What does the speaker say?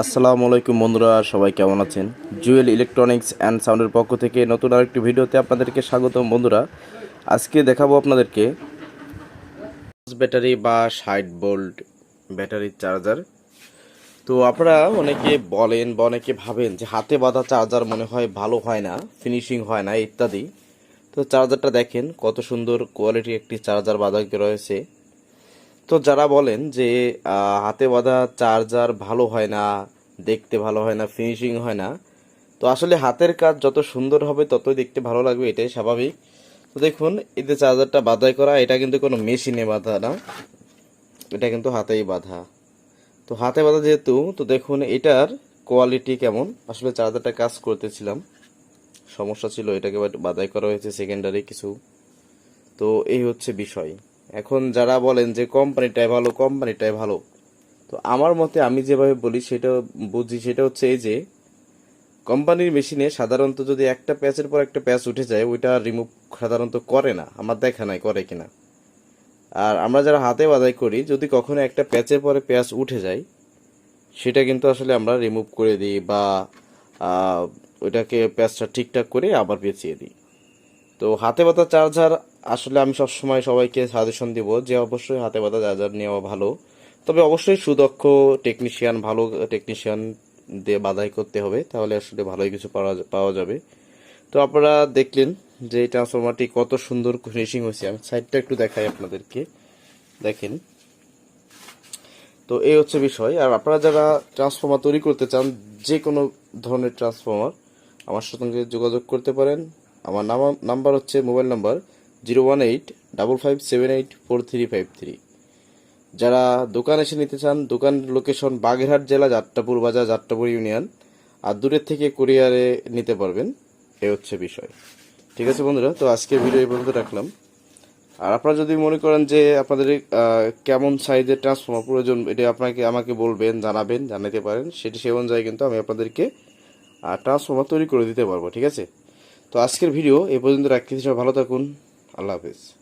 আসসালামু আলাইকুম বন্ধুরা, সবাই কেমন আছেন? জুয়েল ইলেকট্রনিক্স অ্যান্ড সাউন্ডের পক্ষ থেকে নতুন আরেকটি ভিডিওতে আপনাদেরকে স্বাগতম বন্ধুরা। আজকে দেখাবো আপনাদেরকে ব্যাটারি বা ষাট ভোল্ট ব্যাটারির চার্জার। তো আপনারা অনেকে বলেন বা অনেকে ভাবেন যে হাতে বাঁধা চার্জার মনে হয় ভালো হয় না ফিনিশিং হয় না, ইত্যাদি। তো চার্জারটা দেখেন কত সুন্দর কোয়ালিটি একটি চার্জার বাঁধা রয়েছে। তো যারা বলেন যে হাতে বাঁধা চার্জার ভালো হয় না, দেখতে ভালো হয় না ফিনিশিং হয় না, তো আসলে হাতের কাজ যত সুন্দর হবে ততই দেখতে ভালো লাগবে, এটাই স্বাভাবিক। তো দেখুন এতে চার্জারটা বাধাই করা, এটা কিন্তু কোনো মেশিনে বাঁধা না, এটা কিন্তু হাতেই বাঁধা। তো হাতে বাঁধা যেহেতু, তো দেখুন, এটার কোয়ালিটি কেমন? আসলে চার্জারটা কাজ করতেছিলাম, সমস্যা ছিল, এটাকে বাধাই করা হয়েছে সেকেন্ডারি কিছু। তো এই হচ্ছে বিষয়। এখন যারা বলেন যে কোম্পানিটাই ভালো কোম্পানিটাই ভালো, তো আমার মতে আমি যেভাবে বলি সেটা বুঝি, সেটা হচ্ছে এই যে কোম্পানির মেশিনে সাধারণত যদি একটা প্যাচের পর একটা প্যাচ উঠে যায়, ওইটা রিমুভ সাধারণত করে না, আমার দেখা নাই করে কিনা। আর আমরা যারা হাতে বাদাই করি, যদি কখনো একটা প্যাচের পরে প্যাচ উঠে যায়, সেটা কিন্তু আসলে আমরা রিমুভ করে দিই বা ওইটাকে প্যাচটা ঠিকঠাক করে আবার পেঁচিয়ে দিই। তো হাতে বাঁধা চার্জার আসলে আমি সবসময় সবাইকে সাজেশন দিব যে অবশ্যই হাতে বাঁধা চার্জার নেওয়া ভালো। তবে অবশ্যই সুদক্ষ টেকনিশিয়ান ভালো টেকনিশিয়ান দিয়ে বাধাই করতে হবে। তাহলে আসলে ভালোই কিছু পাওয়া পাওয়া যাবে। তো আপনারা দেখলেন যে এই ট্রান্সফরমারটি কত সুন্দর ফিনিশিং হয়েছে। আমি সাইডটা একটু দেখাই আপনাদেরকে। দেখেন। তো এই হচ্ছে বিষয়। আর আপনারা যারা ট্রান্সফর্মার তৈরি করতে চান, যে কোনো ধরনের ট্রান্সফর্মার আমার সঙ্গে যোগাযোগ করতে পারেন। আমার নাম- নাম্বার হচ্ছে mobile number zero one eight double five seven eight four three five three. যারা দোকান এসে নিতে চান, দোকান লোকেশন বাগেরহাট জেলা যাত্রাপুর বাজার, যাত্রাপুর ইউনিয়ন, আর দূরের থেকে কুরিয়ারে নিতে পারবেন, এ হচ্ছে বিষয়। ঠিক আছে বন্ধুরা, তো আজকে ভিডিও এই পর্যন্ত রাখলাম। আর আপনারা যদি মনে করেন যে আপনাদের কেমন সাইজের ট্রান্সফর্মার প্রয়োজন, এটা আপনাকে, আমাকে বলবেন, জানাবেন, জানাতে পারেন, সেটি সে অনুযায়ী কিন্তু আমি আপনাদেরকে ট্রান্সফর্মার তৈরি করে দিতে পারব, ঠিক আছে? তো আজকের ভিডিও এ পর্যন্ত রাখতে সবাই ভালো থাকুন। I love it.